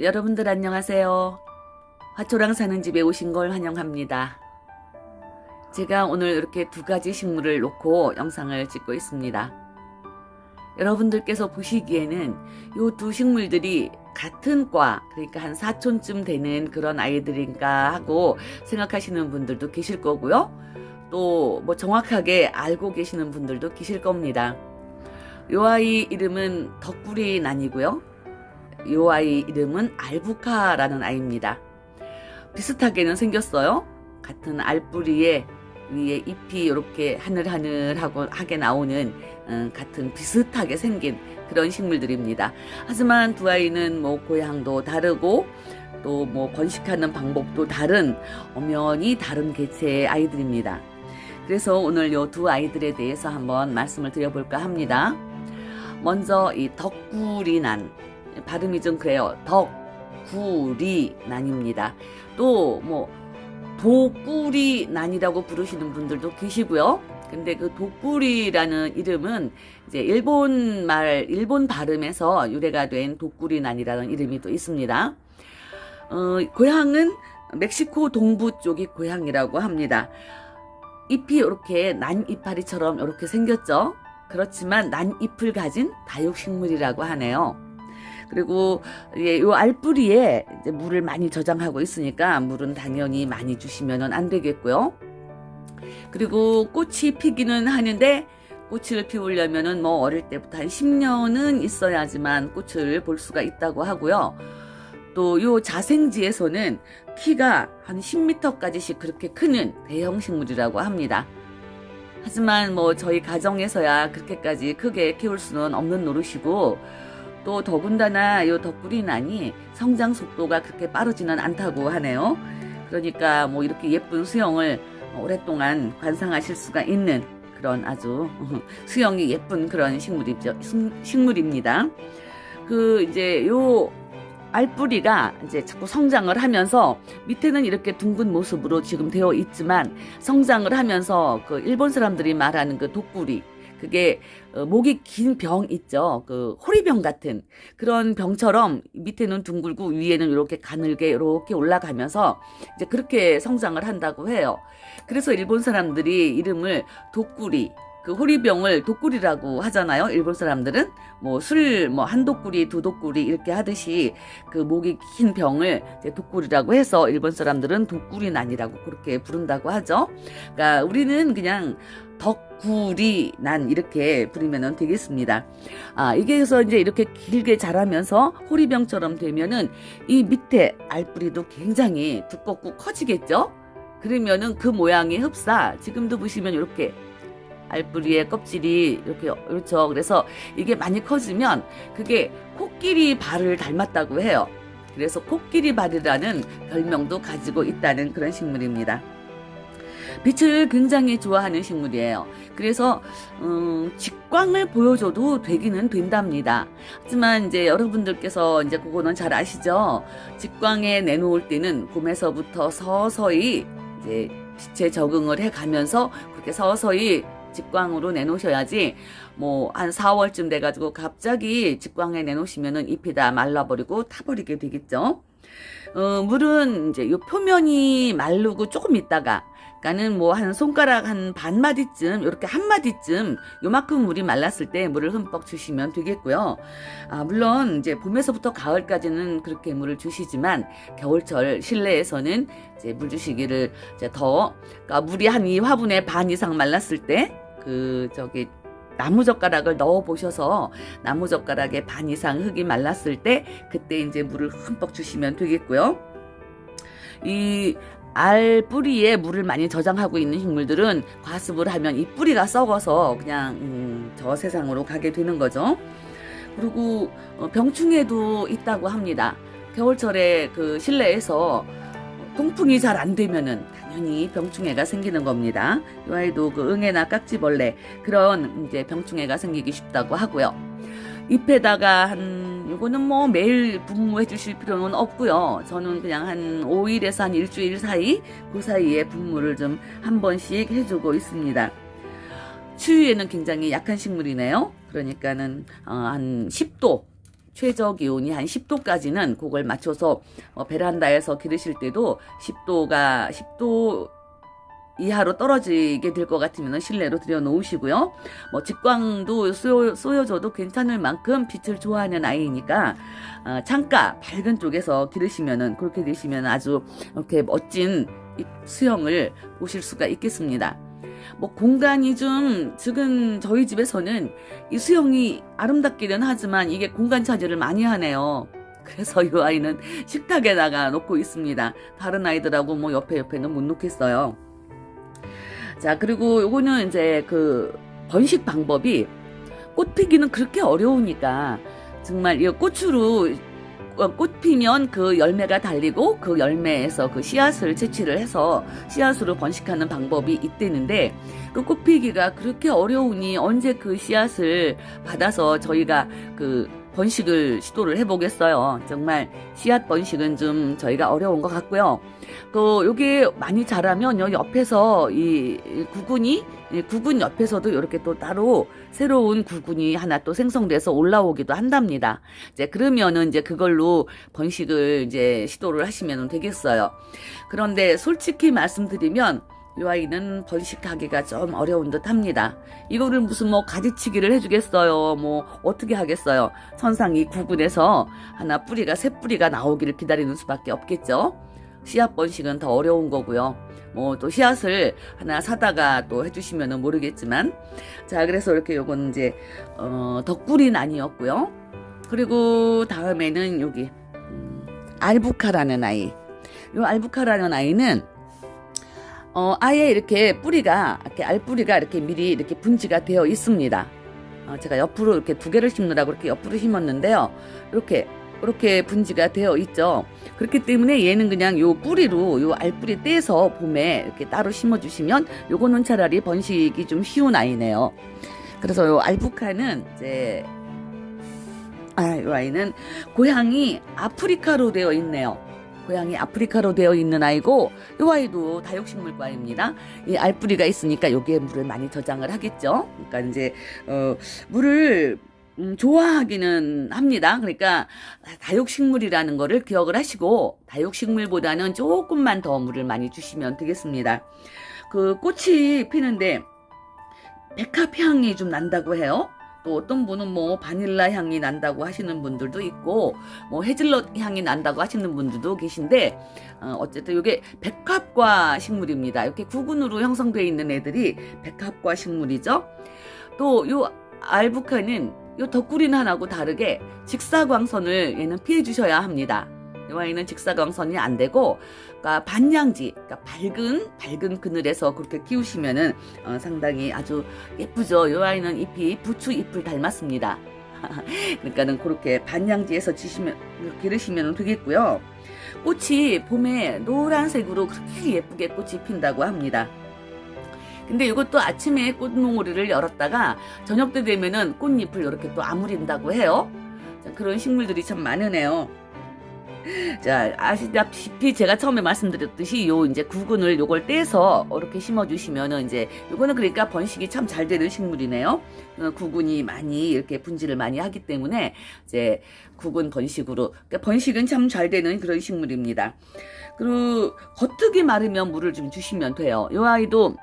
여러분들 안녕하세요. 화초랑 사는 집에 오신 걸 환영합니다. 제가 오늘 이렇게 두 가지 식물을 놓고 영상을 찍고 있습니다. 여러분들께서 보시기에는 이 두 식물들이 같은 과, 그러니까 한 사촌쯤 되는 그런 아이들인가 하고 생각하시는 분들도 계실 거고요. 또 뭐 정확하게 알고 계시는 분들도 계실 겁니다. 요 아이 이름은 덕구리 난이고요. 요 아이 이름은 알부카라는 아이입니다. 비슷하게는 생겼어요. 같은 알뿌리에 위에 잎이 이렇게 하늘하늘하고 하게 나오는 음, 같은 비슷하게 생긴 그런 식물들입니다. 하지만 두 아이는 뭐 고향도 다르고 또 뭐 번식하는 방법도 다른 엄연히 다른 개체의 아이들입니다. 그래서 오늘 요 두 아이들에 대해서 한번 말씀을 드려볼까 합니다. 먼저 이 덕구리난 발음이 좀 그래요. 덕구리난입니다. 또 뭐 도꾸리난이라고 부르시는 분들도 계시고요. 근데 그 도꾸리라는 이름은 이제 일본 말 일본 발음에서 유래가 된 도꾸리난이라는 이름이 또 있습니다. 어, 고향은 멕시코 동부 쪽이 고향이라고 합니다. ip이 이렇게 난 이파리처럼 이렇게 생겼죠. 그렇지만 난 잎을 가진 다육식물이라고 하네요. 그리고 예, 요 알뿌리에 이제 물을 많이 저장하고 있으니까 물은 당연히 많이 주시면은 안 되겠고요. 그리고 꽃이 피기는 하는데 꽃을 피우려면은 뭐 어릴 때부터 한 10년은 있어야지만 꽃을 볼 수가 있다고 하고요. 또 요 자생지에서는 키가 한 10m까지씩 그렇게 크는 대형 식물이라고 합니다. 하지만 뭐 저희 가정에서야 그렇게까지 크게 키울 수는 없는 노릇이고 또 더군다나 요 덕구리난이 성장 속도가 그렇게 빠르지는 않다고 하네요. 그러니까 뭐 이렇게 예쁜 수영을 오랫동안 관상하실 수가 있는 그런 아주 수영이 예쁜 그런 식물이죠. 식물입니다. 그 이제 요 알뿌리가 이제 자꾸 성장을 하면서 밑에는 이렇게 둥근 모습으로 지금 되어 있지만 성장을 하면서 그 일본 사람들이 말하는 그 독구리 그게 어, 목이 긴 병 있죠. 그 호리병 같은 그런 병처럼 밑에는 둥글고 위에는 이렇게 가늘게 이렇게 올라가면서 이제 그렇게 성장을 한다고 해요. 그래서 일본 사람들이 이름을 독구리 그 호리병을 독구리라고 하잖아요. 일본 사람들은 뭐 술 뭐 한 독구리 두 독구리 이렇게 하듯이 그 목이 긴 병을 이제 독구리라고 해서 일본 사람들은 독구리 난이라고 그렇게 부른다고 하죠. 그러니까 우리는 그냥 덕구리 난 이렇게 부르면 되겠습니다. 아, 이게 그래서 이제 이렇게 길게 자라면서 호리병처럼 되면은 이 밑에 알뿌리도 굉장히 두껍고 커지겠죠? 그러면은 그 모양이 흡사, 지금도 보시면 이렇게 알뿌리의 껍질이 이렇게, 그렇죠. 그래서 이게 많이 커지면 그게 코끼리 발을 닮았다고 해요. 그래서 코끼리 발이라는 별명도 가지고 있다는 그런 식물입니다. 빛을 굉장히 좋아하는 식물이에요. 그래서 음, 직광을 보여줘도 되기는 된답니다. 하지만 이제 여러분들께서 이제 그거는 잘 아시죠? 직광에 내놓을 때는 봄에서부터 서서히 이제 빛에 적응을 해가면서 그렇게 서서히 직광으로 내놓으셔야지 뭐 한 4월쯤 돼가지고 갑자기 직광에 내놓으시면은 잎이 다 말라버리고 타버리게 되겠죠. 어, 물은 이제 요 표면이 마르고 조금 있다가 그러니까는 뭐 한 손가락 한 반 마디쯤 이렇게 한 마디쯤 요만큼 물이 말랐을 때 물을 흠뻑 주시면 되겠고요. 아, 물론 이제 봄에서부터 가을까지는 그렇게 물을 주시지만 겨울철 실내에서는 이제 물 주시기를 이제 더 그러니까 물이 한 이 화분의 반 이상 말랐을 때 그 저기 나무 젓가락을 넣어 보셔서 나무 젓가락의 반 이상 흙이 말랐을 때 그때 이제 물을 흠뻑 주시면 되겠고요. 이 알 뿌리에 물을 많이 저장하고 있는 식물들은 과습을 하면 이 뿌리가 썩어서 그냥 음, 저 세상으로 가게 되는 거죠. 그리고 어, 병충해도 있다고 합니다. 겨울철에 그 실내에서 통풍이 잘 안 되면은 당연히 병충해가 생기는 겁니다. 이 아이도 그 응애나 깍지벌레 그런 이제 병충해가 생기기 쉽다고 하고요. 잎에다가 한 이거는 뭐 매일 분무해 주실 필요는 없고요. 저는 그냥 한 5일에서 한 일주일 사이 그 사이에 분무를 좀 한 번씩 해주고 있습니다. 추위에는 굉장히 약한 식물이네요. 그러니까는 어, 한 10도 최저 기온이 한 10도까지는 그걸 맞춰서 어, 베란다에서 기르실 때도 10도가 10도 이하로 떨어지게 될 것 같으면 실내로 들여놓으시고요. 뭐 직광도 쏘여, 쏘여 줘도 괜찮을 만큼 빛을 좋아하는 아이니까 어, 창가 밝은 쪽에서 기르시면은 그렇게 되시면 아주 이렇게 멋진 이 수영을 보실 수가 있겠습니다. 뭐 공간이 좀 지금 저희 집에서는 이 수영이 아름답기는 하지만 이게 공간 차지를 많이 하네요. 그래서 이 아이는 식탁에다가 놓고 있습니다. 다른 아이들하고 뭐 옆에 옆에는 못 놓겠어요. 자, 그리고 요거는 이제 그 번식 방법이 꽃 피기는 그렇게 어려우니까 정말 이 꽃으로 어, 꽃 피면 그 열매가 달리고 그 열매에서 그 씨앗을 채취를 해서 씨앗으로 번식하는 방법이 있대는데 그 꽃 피기가 그렇게 어려우니 언제 그 씨앗을 받아서 저희가 그 번식을 시도를 해보겠어요. 정말 씨앗 번식은 좀 저희가 어려운 것 같고요. 그 요게 많이 자라면 요 옆에서 이 구근이 이 구근 옆에서도 이렇게 또 따로 새로운 구근이 하나 또 생성돼서 올라오기도 한답니다. 이제 그러면은 이제 그걸로 번식을 이제 시도를 하시면 되겠어요. 그런데 솔직히 말씀드리면 이 아이는 번식하기가 좀 어려운 듯 합니다. 이거를 무슨 뭐 가지치기를 해주겠어요. 뭐 어떻게 하겠어요. 천상이 구근에서 하나 뿌리가 새 뿌리가 나오기를 기다리는 수밖에 없겠죠. 씨앗 번식은 더 어려운 거고요. 뭐 또 씨앗을 하나 사다가 또 해주시면은 모르겠지만 자 그래서 이렇게 요건 이제 어, 덕꿀이 아니었고요. 그리고 다음에는 여기 음, 알부카라는 아이. 요 알부카라는 아이는 어, 아예 이렇게 뿌리가 이렇게 알뿌리가 이렇게 미리 이렇게 분지가 되어 있습니다. 어, 제가 옆으로 이렇게 두 개를 심느라고 이렇게 옆으로 심었는데요. 이렇게 이렇게 분지가 되어 있죠. 그렇기 때문에 얘는 그냥 요 뿌리로 요 알뿌리 떼서 봄에 이렇게 따로 심어주시면 요거는 차라리 번식이 좀 쉬운 아이네요. 그래서 요 알부카는 이제 아, 요 아이는 고향이 아프리카로 되어 있네요. 고향이 아프리카로 되어 있는 아이고 이 아이도 다육식물과입니다. 이 알뿌리가 있으니까 여기에 물을 많이 저장을 하겠죠. 그러니까 이제 어, 물을 음, 좋아하기는 합니다. 그러니까 다육식물이라는 거를 기억을 하시고 다육식물보다는 조금만 더 물을 많이 주시면 되겠습니다. 그 꽃이 피는데 백합 향이 좀 난다고 해요. 또 어떤 분은 뭐 바닐라 향이 난다고 하시는 분들도 있고 뭐 헤즐넛 향이 난다고 하시는 분들도 계신데 어, 어쨌든 이게 백합과 식물입니다. 이렇게 구근으로 형성되어 있는 애들이 백합과 식물이죠. 또요 알부카는 요 덕구리는 하나하고 다르게 직사광선을 얘는 피해 주셔야 합니다. 이 아이는 직사광선이 안 되고 그러니까 반양지, 그러니까 밝은 밝은 그늘에서 그렇게 키우시면은 어, 상당히 아주 예쁘죠. 이 아이는 잎이 부추 잎을 닮았습니다. 그러니까는 그렇게 반양지에서 지시면 기르시면 되겠고요. 꽃이 봄에 노란색으로 그렇게 예쁘게 꽃이 핀다고 합니다. 근데 이것도 아침에 꽃농오리를 열었다가 저녁 때 되면은 꽃잎을 이렇게 또 아무린다고 해요. 자, 그런 식물들이 참 많으네요. 자, 아시다시피 제가 처음에 말씀드렸듯이 요 이제 구근을 요걸 떼서 이렇게 심어주시면은 이제 요거는 그러니까 번식이 참 잘 되는 식물이네요. 어, 구근이 많이 이렇게 분지를 많이 하기 때문에 이제 구근 번식으로 그러니까 번식은 참 잘 되는 그런 식물입니다. 그리고 겉흙이 마르면 물을 좀 주시면 돼요. 요 아이도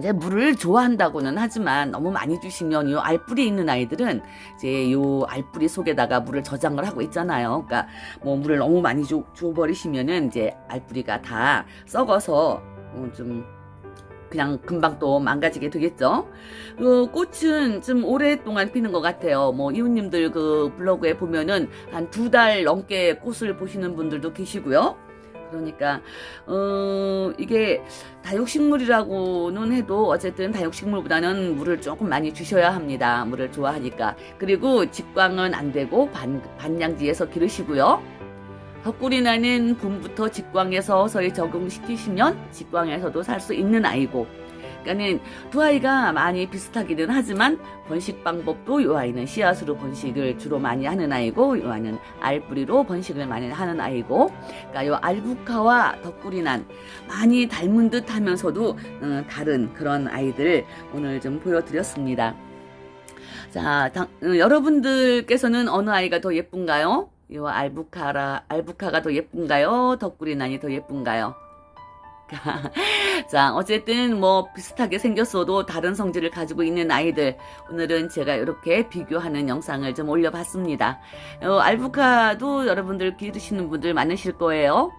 이제 물을 좋아한다고는 하지만 너무 많이 주시면 요 알뿌리 있는 아이들은 이제 요 알뿌리 속에다가 물을 저장을 하고 있잖아요. 그러니까 뭐 물을 너무 많이 줘, 줘버리시면은 이제 알뿌리가 다 썩어서 어, 좀 그냥 금방 또 망가지게 되겠죠. 그 꽃은 좀 오랫동안 피는 것 같아요. 뭐 이웃님들 그 블로그에 보면은 한 두 달 넘게 꽃을 보시는 분들도 계시고요. 그러니까 어 이게 다육식물이라고는 해도 어쨌든 다육식물보다는 물을 조금 많이 주셔야 합니다. 물을 좋아하니까. 그리고 직광은 안 되고 반, 반양지에서 기르시고요. 덕꿀이 나는 봄부터 직광에 서서히 적응시키시면 직광에서도 살 수 있는 아이고 그러니까는 두 아이가 많이 비슷하기는 하지만 번식 방법도 이 아이는 씨앗으로 번식을 주로 많이 하는 아이고 이 아이는 알뿌리로 번식을 많이 하는 아이고 그러니까 이 알부카와 덕꿀이난 많이 닮은 듯 하면서도 어, 다른 그런 아이들 오늘 좀 보여드렸습니다. 자, 당- 어, 여러분들께서는 어느 아이가 더 예쁜가요? 요 알부카라, 알부카가 더 예쁜가요? 덕구리 난이 더 예쁜가요? 자, 어쨌든 뭐 비슷하게 생겼어도 다른 성질을 가지고 있는 아이들. 오늘은 제가 이렇게 비교하는 영상을 좀 올려봤습니다. 어, 알부카도 여러분들 기르시는 분들 많으실 거예요.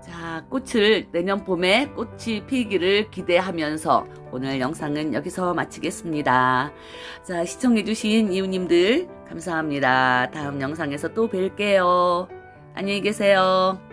자, 꽃을 내년 봄에 꽃이 피기를 기대하면서 오늘 영상은 여기서 마치겠습니다. 자, 시청해주신 이웃님들 감사합니다. 다음 영상에서 또 뵐게요. 안녕히 계세요.